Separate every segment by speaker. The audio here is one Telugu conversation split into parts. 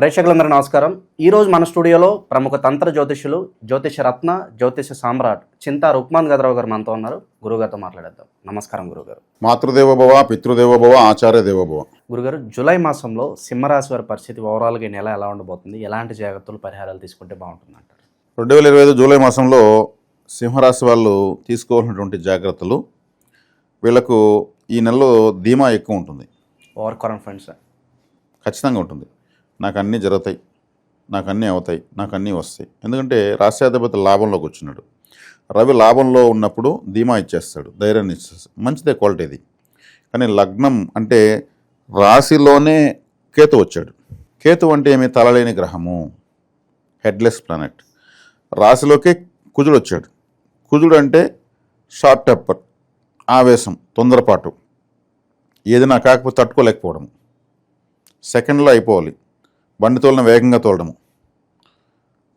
Speaker 1: ప్రేక్షకులందరూ నమస్కారం. ఈరోజు మన స్టూడియోలో ప్రముఖ తంత్ర జ్యోతిష్యులు జ్యోతిష రత్న జ్యోతిష సామ్రాట్ చింతా రుక్మాన్ గదరావు గారు మనతో ఉన్నారు. గురుగారితో మాట్లాడేద్దాం. నమస్కారం గురుగారు
Speaker 2: మాతృదేవోభవ పితృదేవోభవ ఆచార్య దేవోభవ
Speaker 1: గురుగారు జూలై మాసంలో సింహరాశి వారి పరిస్థితి ఓవరాల్గా ఈ నెల ఎలా ఉండబోతుంది? ఎలాంటి జాగ్రత్తలు పరిహారాలు తీసుకుంటే బాగుంటుంది అంటారు?
Speaker 2: రెండు వేల ఇరవై ఐదు జూలై మాసంలో సింహరాశి వాళ్ళు తీసుకోవాల్సినటువంటి జాగ్రత్తలు వీళ్ళకు ఈ నెలలో ధీమా ఎక్కువ ఉంటుంది.
Speaker 1: ఓవర్ కాన్ఫిడెన్స్
Speaker 2: ఖచ్చితంగా ఉంటుంది. నాకు అన్నీ జరుగుతాయి. నాకు అన్నీ అవుతాయి. నాకు అన్నీ వస్తాయి. ఎందుకంటే రాష్ట్రాధిపతి లాభంలోకి వచ్చినాడు. రవి లాభంలో ఉన్నప్పుడు ధీమా ఇచ్చేస్తాడు. ధైర్యాన్ని ఇచ్చేస్తాడు. మంచిదే క్వాలిటీ ఇది కానీ లగ్నం అంటే రాశిలోనే కేతు వచ్చాడు. కేతు అంటే ఏమి? తలలేని గ్రహము. Headless planet. రాశిలోకే కుజుడు వచ్చాడు. కుజుడు అంటే షార్ట్ టెంపర్ ఆవేశం తొందరపాటు. ఏదైనా కాకపోతే తట్టుకోలేకపోవడం సెకండ్లో అయిపోవాలి. బండి తోలిన వేగంగా తోలడము.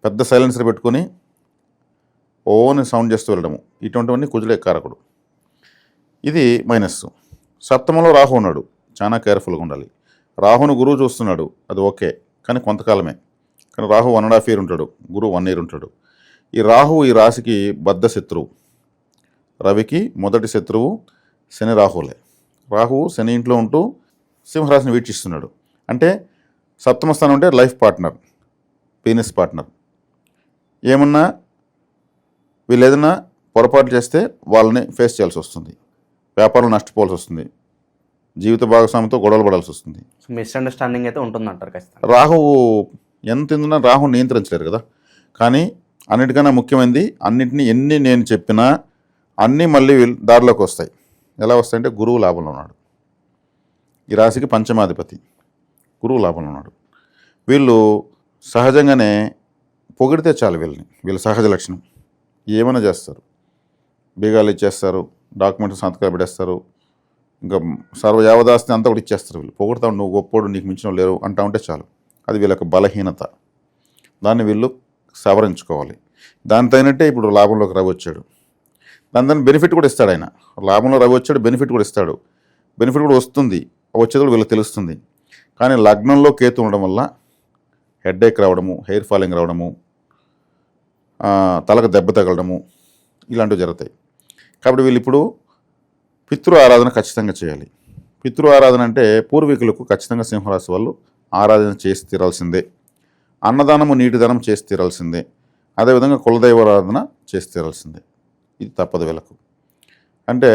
Speaker 2: పెద్ద సైలెన్సర్ పెట్టుకొని ఓన్ సౌండ్ చేస్తూ వెళ్ళడము. ఇటువంటివన్నీ కుజులే కారకుడు. ఇది మైనస్. సప్తమంలో రాహు ఉన్నాడు. చాలా కేర్ఫుల్గా ఉండాలి. రాహును గురువు చూస్తున్నాడు. అది ఓకే. కానీ కొంతకాలమే. కానీ Rahu one and half year ఉంటాడు. గురువు వన్ ఇయర్ ఉంటాడు. ఈ రాహు ఈ రాశికి బద్ధ శత్రువు. రవికి మొదటి శత్రువు శని రాహులే. రాహువు శని ఇంట్లో ఉంటూ సింహరాశిని వీక్షిస్తున్నాడు. అంటే సప్తమ స్థానం అంటే లైఫ్ పార్ట్నర్ పీనిస్ పార్ట్నర్. ఏమన్నా వీళ్ళు ఏదైనా పొరపాటు చేస్తే వాళ్ళని ఫేస్ చేయాల్సి వస్తుంది. వ్యాపారం నష్టపోవాల్సి వస్తుంది. జీవిత భాగస్వామితో గొడవలు పడాల్సి వస్తుంది.
Speaker 1: మిస్అండర్స్టాండింగ్ అయితే ఉంటుంది అంటారు ఖచ్చితంగా.
Speaker 2: రాహువు ఎంత ఎందున్నా రాహు నియంత్రించలేరు కదా. కానీ అన్నిటికన్నా ముఖ్యమైనది అన్నిటినీ ఎన్ని నేను చెప్పినా అన్నీ మళ్ళీ వీళ్ళ దారిలోకి వస్తాయి. ఎలా వస్తాయంటే గురువు లాభంలో ఉన్నాడు. ఈ రాశికి పంచమాధిపతి. గురువు లాభంలో ఉన్నాడు. వీళ్ళు సహజంగానే పొగిడితే చాలు వీళ్ళని. వీళ్ళ సహజ లక్షణం. ఏమైనా చేస్తారు. బీగాలు ఇచ్చేస్తారు. డాక్యుమెంట్స్ సంతకాలు పెట్టేస్తారు. ఇంకా సర్వ యావదాస్తిని అంతా కూడా ఇచ్చేస్తారు వీళ్ళు. పొగుడుతా నువ్వు గొప్పోడు నీకు మించిన వాళ్ళు లేరు అంటా ఉంటే చాలు. అది వీళ్ళకి బలహీనత. దాన్ని వీళ్ళు సవరించుకోవాలి. దాని తగినట్టే ఇప్పుడు లాభంలోకి రవి వచ్చాడు. దాని దాని బెనిఫిట్ కూడా ఇస్తాడు ఆయన. లాభంలో రవి వచ్చాడు బెనిఫిట్ కూడా ఇస్తాడు. బెనిఫిట్ కూడా వస్తుంది. వచ్చేది కూడా వీళ్ళకి తెలుస్తుంది. కానీ లగ్నంలో కేతు ఉండడం వల్ల హెడ్ఏక్ రావడము హెయిర్ ఫాలింగ్ రావడము తలకు దెబ్బ తగలడము ఇలాంటివి జరుగుతాయి. కాబట్టి వీళ్ళు ఇప్పుడు పితృ ఆరాధన ఖచ్చితంగా చేయాలి. పితృ ఆరాధన అంటే పూర్వీకులకు ఖచ్చితంగా సింహరాశి వాళ్ళు ఆరాధన చేసి తీరాల్సిందే. అన్నదానము నీటిదానం చేసి తీరాల్సిందే. అదేవిధంగా కులదైవారాధన చేసి తీరాల్సిందే. ఇది తప్పదు వీళ్ళకు. అంటే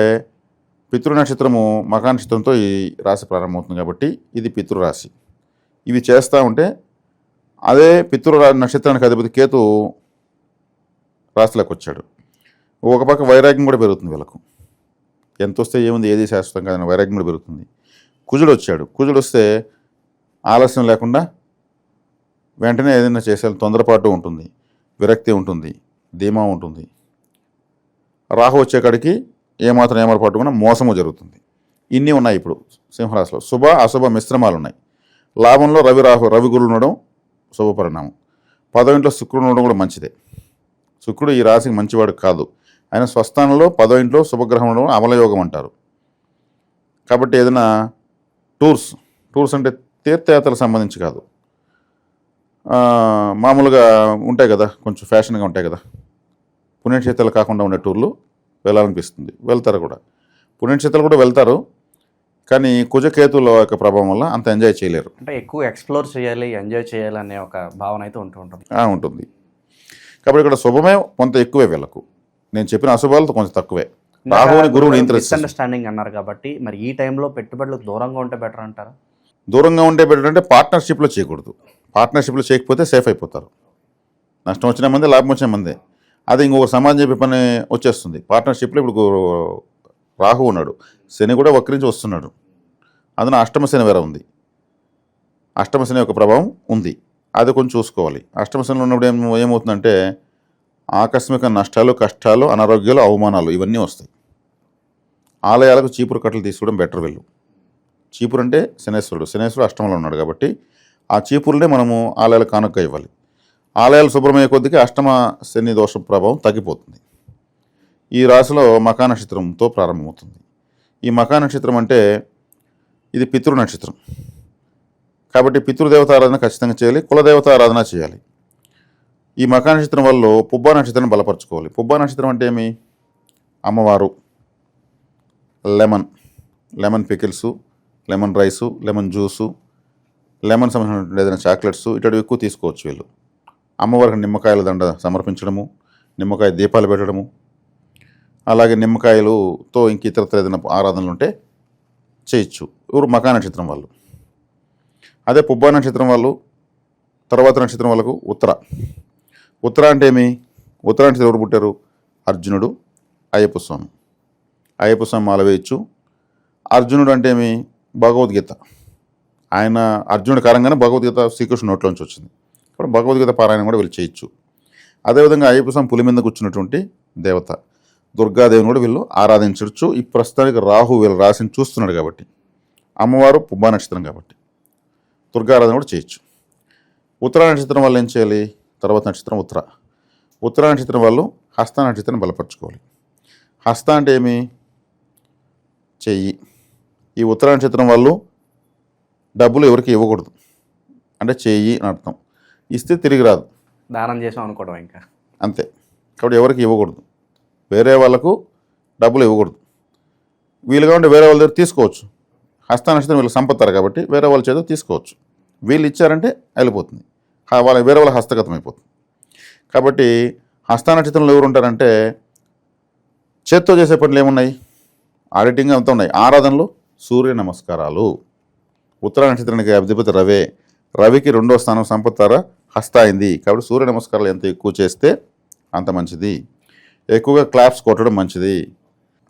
Speaker 2: పితృ నక్షత్రము మకా నక్షత్రంతో ఈ రాశి ప్రారంభమవుతుంది కాబట్టి ఇది పితృరాశి. ఇవి చేస్తూ ఉంటే అదే పితృ రా- నక్షత్రానికి అధిపతి కేతు రాశిలోకి వచ్చాడు. ఒక పక్క వైరాగ్యం కూడా పెరుగుతుంది వీళ్ళకు. ఎంత వస్తే ఏముంది ఏది శాశ్వతం కాదని వైరాగ్యం కూడా పెరుగుతుంది. కుజుడు వచ్చాడు. కుజుడు వస్తే ఆలస్యం లేకుండా వెంటనే ఏదైనా చేసే తొందరపాటు ఉంటుంది. విరక్తి ఉంటుంది. ధీమా ఉంటుంది. రాహు వచ్చేకాడికి ఏమాత్రం ఏమరపాటు కూడా మోసము జరుగుతుంది. ఇన్ని ఉన్నాయి ఇప్పుడు సింహరాశిలో. శుభ అశుభ మిశ్రమాలు ఉన్నాయి. లాభంలో రవి రాహు రవి గురులు ఉండడం శుభ పరిణామం. పదవింట్లో శుక్రుడు ఉండడం కూడా మంచిదే. శుక్రుడు ఈ రాశికి మంచివాడు కాదు. ఆయన స్వస్థానంలో పదో ఇంట్లో శుభగ్రహం ఉండడం అమలయోగం అంటారు. కాబట్టి ఏదైనా టూర్స్ టూర్స్ అంటే తీర్థయాత్రలకు సంబంధించి కాదు. మామూలుగా ఉంటాయి కదా కొంచెం ఫ్యాషన్గా ఉంటాయి కదా. పుణ్యక్షేత్రాలు కాకుండా ఉండే టూర్లు. వెళ్ళాలనిపిస్తుంది. వెళ్తారు కూడా. పుణ్యక్షేత్రాలు కూడా వెళ్తారు. కానీ కుజకేతుల యొక్క ప్రభావం వల్ల అంత ఎంజాయ్ చేయలేరు.
Speaker 1: అంటే ఎక్కువ ఎక్స్ప్లోర్ చేయాలి ఎంజాయ్ చేయాలి అనే ఒక భావన అయితే ఉంటూ ఉంటుంది.
Speaker 2: ఉంటుంది. కాబట్టి ఇక్కడ శుభమే కొంత ఎక్కువే వీళ్ళకు. నేను చెప్పిన అశుభాలతో కొంచెం తక్కువే. రాహువుని గురువుని ఇంట్రెస్ట్
Speaker 1: మిస్అండర్స్టాండింగ్ అన్నారు కాబట్టి మరి ఈ టైంలో పెట్టుబడులకు దూరంగా ఉంటే బెటర్ అంటారా?
Speaker 2: దూరంగా ఉండే బెటర్ అంటే పార్ట్నర్షిప్లో చేయకూడదు. పార్ట్నర్షిప్లో చేయకపోతే సేఫ్ అయిపోతారు. నష్టం వచ్చిన మంది లాభం వచ్చిన మందే. అది ఇంకొక సమాజం చెప్పే పని వచ్చేస్తుంది. పార్ట్నర్షిప్లో ఇప్పుడు రాహు ఉన్నాడు. శని కూడా వక్రించి వస్తున్నాడు. అందున అష్టమ శని వేరే ఉంది. అష్టమ శని యొక్క ప్రభావం ఉంది. అది కొంచెం చూసుకోవాలి. అష్టమ శనిలో ఉన్నప్పుడు ఏం ఏమవుతుందంటే ఆకస్మిక నష్టాలు కష్టాలు అనారోగ్యాలు అవమానాలు ఇవన్నీ వస్తాయి. ఆలయాలకు చీపురు కట్టలు తీసుకోవడం బెటర్ వెళ్ళు. చీపురు అంటే శనేశ్వరుడు. శనేశ్వరుడు అష్టమంలో ఉన్నాడు కాబట్టి ఆ చీపురునే మనము ఆలయాల కానుక ఇవ్వాలి. ఆలయాలు శుభ్రమయ్యే కొద్దికి అష్టమ శని దోష ప్రభావం తగ్గిపోతుంది. ఈ రాశిలో మకా నక్షత్రంతో ప్రారంభమవుతుంది. ఈ మకా నక్షత్రం అంటే ఇది పితృ నక్షత్రం. కాబట్టి పితృదేవత ఆరాధన ఖచ్చితంగా చేయాలి కులదేవత ఆరాధన చేయాలి. ఈ మకా నక్షత్రం వల్ల పుబ్బా నక్షత్రాన్ని బలపరచుకోవాలి. పుబ్బా నక్షత్రం అంటే ఏమి? అమ్మవారు lemon lemon pickles lemon rice lemon juice lemon సంబంధించిన ఏదైనా చాక్లెట్స్ ఇటువంటివి ఎక్కువ తీసుకోవచ్చు వీళ్ళు. అమ్మవారికి నిమ్మకాయల దండ సమర్పించడము నిమ్మకాయ దీపాలు పెట్టడము అలాగే నిమ్మకాయలుతో ఇంక ఇతరత్ర ఏదైనా ఆరాధనలు ఉంటే చేయొచ్చు. ఎవరు మకా నక్షత్రం వాళ్ళు. అదే పుబ్బా నక్షత్రం వాళ్ళు తర్వాత నక్షత్రం వాళ్ళకు ఉత్తర. ఉత్తర అంటే ఏమి? ఉత్తర నక్షత్రం ఎవరు పుట్టారు? అర్జునుడు అయ్యప్ప స్వామి. అయ్యప్ప స్వామి మాల వేయచ్చు. అర్జునుడు అంటే ఏమి? భగవద్గీత. ఆయన అర్జునుడి కారంగానే భగవద్గీత శ్రీకృష్ణుడి నోట్లోంచి వచ్చింది. ఇప్పుడు భగవద్గీత పారాయణం కూడా వీళ్ళు చేయొచ్చు. అదేవిధంగా అయ్యప్ప స్వామి పులి మీద కూర్చున్నటువంటి దేవత దుర్గాదేవిని కూడా వీళ్ళు ఆరాధించవచ్చు ఈ ప్రస్తుతానికి రాహు వీళ్ళు రాసిని చూస్తున్నాడు కాబట్టి అమ్మవారు పుబ్బా నక్షత్రం కాబట్టి దుర్గారాధన కూడా చేయొచ్చు. ఉత్తర నక్షత్రం వాళ్ళు ఏం చేయాలి? తర్వాత నక్షత్రం ఉత్తర. ఉత్తర నక్షత్రం వాళ్ళు హస్త నక్షత్రాన్ని బలపరచుకోవాలి. హస్త అంటే ఏమి? చెయ్యి. ఈ ఉత్తర నక్షత్రం వాళ్ళు డబ్బులు ఎవరికి ఇవ్వకూడదు. అంటే చెయ్యి అని అర్థం. ఇస్తే తిరిగి రాదు.
Speaker 1: దానం చేసాం అనుకోవడం ఇంకా.
Speaker 2: అంతే. కాబట్టి ఎవరికి ఇవ్వకూడదు. వేరే వాళ్ళకు డబ్బులు ఇవ్వకూడదు. వీలుగా ఉంటే వేరే వాళ్ళ దగ్గర తీసుకోవచ్చు. హస్త నక్షత్రం వీళ్ళు సంపత్తారు కాబట్టి వేరే వాళ్ళ చేత తీసుకోవచ్చు. వీళ్ళు ఇచ్చారంటే వెళ్ళిపోతుంది వాళ్ళ వేరే వాళ్ళ హస్తగతం అయిపోతుంది. కాబట్టి హస్త నక్షత్రంలో ఎవరు ఉంటారంటే చేత్తో చేసే పనులు ఏమున్నాయి? ఆడిటింగ్ అంతా ఉన్నాయి. ఆరాధనలు సూర్య నమస్కారాలు. ఉత్తర నక్షత్రానికి అధిపతి రవే. రవికి రెండో స్థానం సంపత్తార? హస్త అయింది కాబట్టి సూర్య నమస్కారాలు ఎంత ఎక్కువ చేస్తే అంత మంచిది. ఎక్కువగా క్లాప్స్ కొట్టడం మంచిది.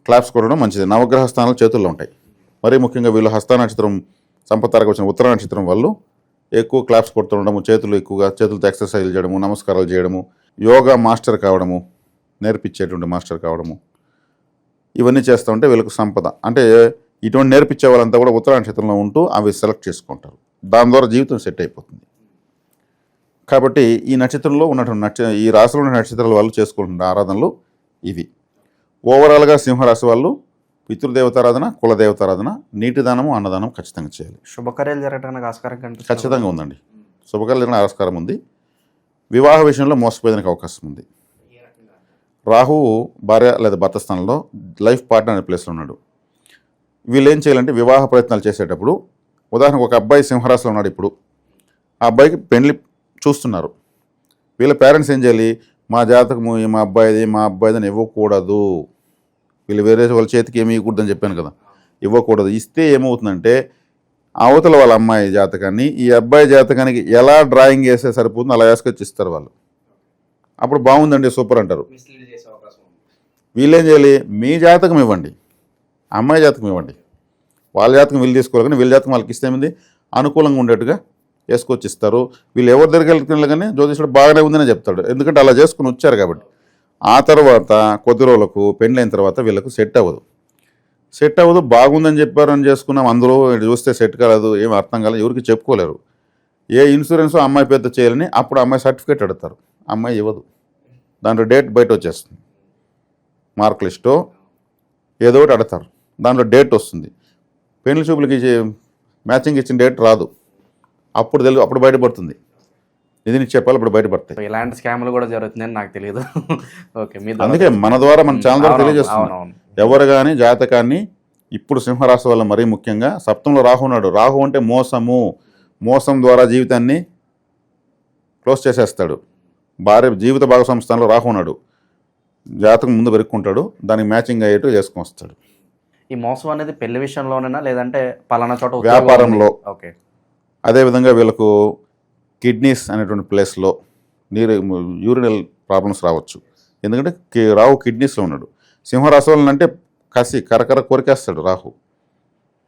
Speaker 2: క్లాప్స్ కొట్టడం మంచిది. నవగ్రహ స్థానాలు చేతుల్లో ఉంటాయి. మరీ ముఖ్యంగా వీళ్ళు హస్త నక్షత్రం సంపత్తారకు వచ్చిన ఉత్తర నక్షత్రం వాళ్ళు ఎక్కువ క్లాప్స్ కొడుతుండడము చేతులు ఎక్కువగా చేతులతో ఎక్సర్సైజ్ చేయడము నమస్కారాలు చేయడము యోగా మాస్టర్ కావడము నేర్పించేటువంటి మాస్టర్ కావడము. ఇవన్నీ చేస్తూ ఉంటే వీళ్ళకు సంపద. అంటే ఇటువంటి నేర్పించే వాళ్ళంతా కూడా ఉత్తర నక్షత్రంలో ఉంటూ అవి సెలెక్ట్ చేసుకుంటారు. దాని ద్వారా జీవితం సెట్ అయిపోతుంది. కాబట్టి ఈ నక్షత్రంలో ఉన్నటువంటి నక్ష ఈ రాశిలో ఉన్న నక్షత్రాల వాళ్ళు చేసుకుంటున్న ఆరాధనలు ఇవి. ఓవరాల్గా సింహరాశి వాళ్ళు పితృదేవతారాధన కులదేవతారాధన నీటి దానము అన్నదానం ఖచ్చితంగా చేయాలి.
Speaker 1: శుభకార్యాలు జరగడానికి ఆస్కారం కనిపిస్తుంది
Speaker 2: ఖచ్చితంగా ఉందండి. శుభకరమైన ఆస్కారం ఉంది. వివాహ విషయంలో మోసపోయేదానికి అవకాశం ఉంది. రాహువు భార్య లేదా భర్త స్థానంలో లైఫ్ పార్ట్నర్ అనే ప్లేస్లో ఉన్నాడు. వీళ్ళు ఏం చేయాలంటే వివాహ ప్రయత్నాలు చేసేటప్పుడు ఉదాహరణకు ఒక అబ్బాయి సింహరాశిలో ఉన్నాడు ఇప్పుడు. ఆ అబ్బాయికి పెళ్ళి చూస్తున్నారు. వీళ్ళ పేరెంట్స్ ఏం చేయాలి? మా జాతకము మా అబ్బాయిది మా అబ్బాయిదని ఇవ్వకూడదు. వీళ్ళు వేరే వాళ్ళ చేతికి ఏమి ఇవ్వకూడదని చెప్పాను కదా. ఇవ్వకూడదు. ఇస్తే ఏమవుతుందంటే అవతల వాళ్ళ అమ్మాయి జాతకాన్ని ఈ అబ్బాయి జాతకానికి ఎలా డ్రాయింగ్ వేస్తే సరిపోతుందో అలా వేసుకొచ్చి ఇస్తారు వాళ్ళు. అప్పుడు బాగుందండి సూపర్ అంటారు. వీళ్ళేం చేయాలి? మీ జాతకం ఇవ్వండి. అమ్మాయి జాతకం ఇవ్వండి. వాళ్ళ జాతకం వీళ్ళు తీసుకోవాలి కానీ వీళ్ళ జాతకం వాళ్ళకి ఇస్తే అనుకూలంగా ఉండేట్టుగా వేసుకొచ్చి ఇస్తారు వీళ్ళు ఎవరి దగ్గరికి వెళ్తున్నా కానీ జ్యోతిషుడు బాగానే ఉందని చెప్తాడు. ఎందుకంటే అలా చేసుకుని వచ్చారు కాబట్టి. ఆ తర్వాత కొద్ది రోజులకు పెళ్ళైన తర్వాత వీళ్ళకు సెట్ అవ్వదు. సెట్ అవ్వదు బాగుందని చెప్పారని చేసుకున్నాం. అందరూ చూస్తే సెట్ కాలేదు ఏం అర్థం కాలేదు ఎవరికి చెప్పుకోలేరు. ఏ ఇన్సూరెన్స్ అమ్మాయి పెద్ద చేయాలని అప్పుడు అమ్మాయి సర్టిఫికేట్ అడతారు అమ్మాయి ఇవ్వదు. దాంట్లో డేట్ బయట వచ్చేస్తుంది. మార్క్ లిస్టు ఏదో ఒకటి అడతారు దాంట్లో డేట్ వస్తుంది. పెళ్ళి చూపులకి మ్యాచింగ్ ఇచ్చిన డేట్ రాదు. అప్పుడు తెలుగు అప్పుడు బయటపడుతుంది. ఇది నీకు చెప్పాలి ఇప్పుడు బయటపడతాయి.
Speaker 1: ఇలాంటి స్కామ్లు కూడా జరుగుతుందని నాకు తెలియదు ఓకే మీ
Speaker 2: అందుకే మన ద్వారా మన ఛానల్ ద్వారా తెలియజేస్తున్నాం. ఎవరు కానీ జాతకాన్ని ఇప్పుడు సింహరాశి వల్ల మరీ ముఖ్యంగా సప్తంలో రాహు ఉన్నాడు. రాహు అంటే మోసము. మోసం ద్వారా జీవితాన్ని క్లోజ్ చేసేస్తాడు. భార్య జీవిత భాగస్వామి స్థానంలో రాహు ఉన్నాడు. జాతకం ముందు పెరుక్కుంటాడు. దానికి మ్యాచింగ్ అయ్యేట్టు చేసుకొని వస్తాడు.
Speaker 1: ఈ మోసం అనేది పెళ్ళి విషయంలోనేనా? లేదంటే పలానా చోట
Speaker 2: వ్యాపారంలో.
Speaker 1: ఓకే.
Speaker 2: అదేవిధంగా వీళ్ళకు కిడ్నీస్ అనేటువంటి ప్లేస్లో నీరు యూరినల్ ప్రాబ్లమ్స్ రావచ్చు. ఎందుకంటే రాహు కిడ్నీస్లో ఉన్నాడు. సింహరాశి అంటే కసి కరకర కొరికేస్తాడు రాహు.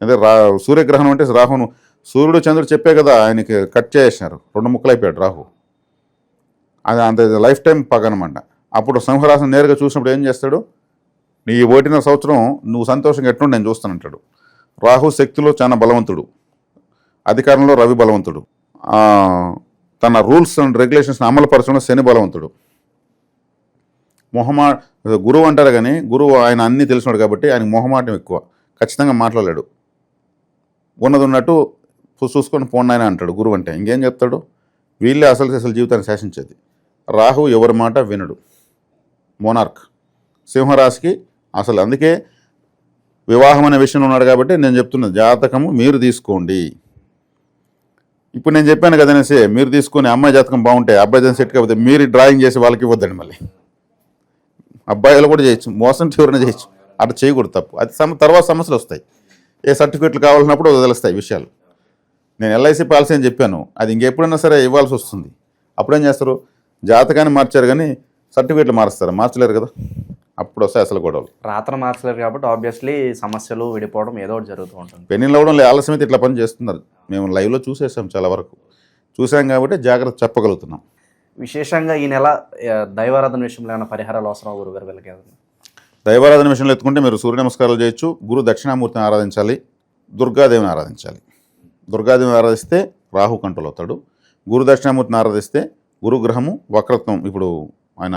Speaker 2: అదే రా సూర్యగ్రహణం అంటే రాహును సూర్యుడు చంద్రుడు చెప్పే కదా ఆయనకి కట్ చేసేసినారు. రెండు ముక్కలు అయిపోయాడు రాహు. అది అంత లైఫ్ టైం పగనమాట. అప్పుడు సింహరాశిని నేరుగా చూసినప్పుడు ఏం చేస్తాడు? నీ ఓటిన సంవత్సరం నువ్వు సంతోషంగా ఎట్లుండి నేను చూస్తానంటాడు. రాహు శక్తిలో చాలా బలవంతుడు. అధికారంలో రవి బలవంతుడు. తన రూల్స్ అండ్ రెగ్యులేషన్స్ని అమలుపరచడంలో శని బలవంతుడు. మొహమా గురువు అంటారు కానీ గురువు ఆయన అన్నీ తెలిసినాడు కాబట్టి ఆయన మొహమాటం ఎక్కువ. ఖచ్చితంగా మాట్లాడాడు ఉన్నది ఉన్నట్టు చూసుకొని పోండి ఆయన అంటాడు గురువు అంటే. ఇంకేం చెప్తాడు? వీళ్ళే అసలు అసలు జీవితాన్ని శాసించేది. రాహు ఎవరి మాట వినడు. మోనార్క్. సింహరాశికి అసలు అందుకే వివాహం అనే విషయంలో ఉన్నాడు కాబట్టి నేను చెప్తున్న జాతకము మీరు తీసుకోండి. ఇప్పుడు నేను చెప్పాను కదనేసి మీరు తీసుకుని అమ్మాయి జాతకం బాగుంటే అబ్బాయి జాతకం సెట్ కాకపోతే మీరు డ్రాయింగ్ చేసి వాళ్ళకి ఇవ్వద్దండి మళ్ళీ. అబ్బాయిలు కూడా చేయొచ్చు మోసం ఎవరైనా చేయొచ్చు. అట్లా చేయకూడదు తప్పు. అది సమ తర్వాత సమస్యలు వస్తాయి. ఏ సర్టిఫికెట్లు కావాలన్నప్పుడు వదిలేస్తాయి విషయాలు. నేను ఎల్ఐసి పాలసీ అని చెప్పాను. అది ఇంకెప్పుడైనా సరే ఇవ్వాల్సి వస్తుంది. అప్పుడేం చేస్తారు? జాతకాన్ని మార్చారు కానీ సర్టిఫికెట్లు మారుస్తారు. మార్చలేరు కదా. అప్పుడు వస్తాయి అసలు గొడవలు.
Speaker 1: రాత్రి మార్చలేరు కాబట్టి ఆబ్వియస్లీ సమస్యలు విడిపోవడం ఏదో ఒకటి జరుగుతూ ఉంటుంది.
Speaker 2: పెళ్ళిళ్ళు అవ్వడం లే- ఆలస్యం అయితే ఇట్లా పని చేస్తున్నారు. మేము లైవ్లో చూసేసాం చాలా వరకు. చూసాం కాబట్టి జాగ్రత్త చెప్పగలుగుతున్నాం.
Speaker 1: విశేషంగా ఈ నెల దైవారాధన విషయంలో ఏమైనా పరిహారాలు అవసరం గురుగారు వీళ్ళకి
Speaker 2: దైవారాధన విషయంలో ఎత్తుకుంటే మీరు సూర్య నమస్కారాలు చేయొచ్చు. గురు దక్షిణామూర్తిని ఆరాధించాలి. దుర్గాదేవిని ఆరాధించాలి. దుర్గాదేవిని ఆరాధిస్తే రాహు కంట్రోల్ అవుతాడు గురు దక్షిణామూర్తిని ఆరాధిస్తే గురుగ్రహము వక్రత్వం ఇప్పుడు ఆయన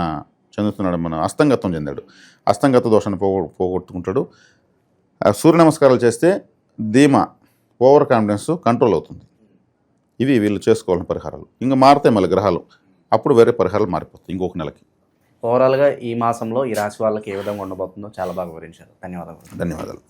Speaker 2: చెందుతున్నాడు మన అస్తంగత్వం చెందాడు. అస్తంగత్వ దోషాన్ని పోగొ పోగొట్టుకుంటాడు. ఆ సూర్య నమస్కారాలు చేస్తే ధీమా ఓవర్ కాన్ఫిడెన్స్ కంట్రోల్ అవుతుంది. ఇవి వీళ్ళు చేసుకోవాలని పరిహారాలు. ఇంకా మారుతాయి మళ్ళీ గ్రహాలు. అప్పుడు వేరే పరిహారాలు మారిపోతాయి ఇంకొక నెలకి.
Speaker 1: ఓవరాల్గా ఈ మాసంలో ఈ రాశి వాళ్ళకి ఏ విధంగా ఉండబోతుందో చాలా బాగా వివరించారు. ధన్యవాదాలు.
Speaker 2: ధన్యవాదాలు.